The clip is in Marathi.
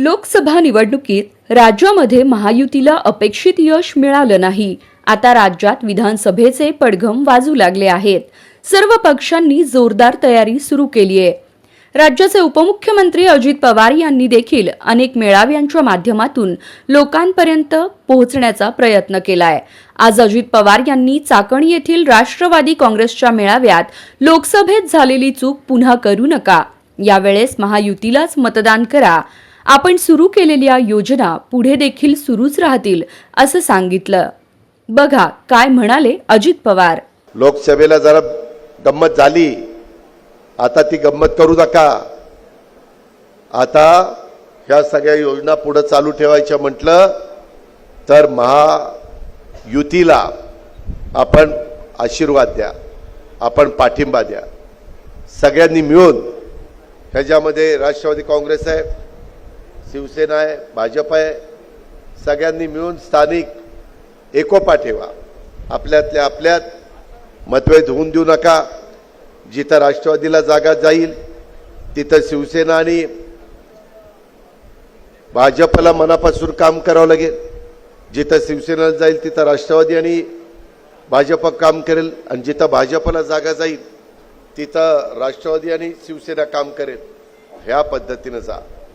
लोकसभा निवडणुकीत राज्यामध्ये महायुतीला अपेक्षित यश मिळालं नाही. आता राज्यात विधानसभेचे पडघम वाजू लागले आहेत. सर्व पक्षांनी जोरदार तयारी सुरू केली आहे. राज्याचे उपमुख्यमंत्री अजित पवार यांनी देखील अनेक मेळाव्यांच्या माध्यमातून लोकांपर्यंत पोहोचण्याचा प्रयत्न केलाय. आज अजित पवार यांनी चाकण येथील राष्ट्रवादी काँग्रेसच्या मेळाव्यात लोकसभेत झालेली चूक पुन्हा करू नका. यावेळेस महायुतीलाच मतदान करा. आपण सुरू केलेल्या योजना पुढे देखील सुरूच राहतील असं सांगितलं. बघा काय म्हणाले अजित पवार. लोकसभेला जरा गंमत झाली. आता ती गंमत करू नका. आता ह्या सगळ्या योजना पुढे चालू ठेवायच्या म्हटलं तर महायुतीला आपण आशीर्वाद द्या. आपण पाठिंबा द्या. सगळ्यांनी मिळून ह्याच्यामध्ये राष्ट्रवादी काँग्रेस आहे शिवसेना आहे भाजप आहे सगळ्यांनी मिळून स्थानिक एकोपा ठेवा. आपल्यातल्या आपल्यात मतभेद होऊन देऊ नका. जिथं राष्ट्रवादीला जागा जाईल तिथं शिवसेना आणि भाजपला मनापासून काम करावं लागेल. जिथं शिवसेना जाईल तिथं राष्ट्रवादी आणि भाजप काम करेल आणि जिथं भाजपला जागा जाईल तिथं राष्ट्रवादी आणि शिवसेना काम करेल. ह्या पद्धतीनं जा.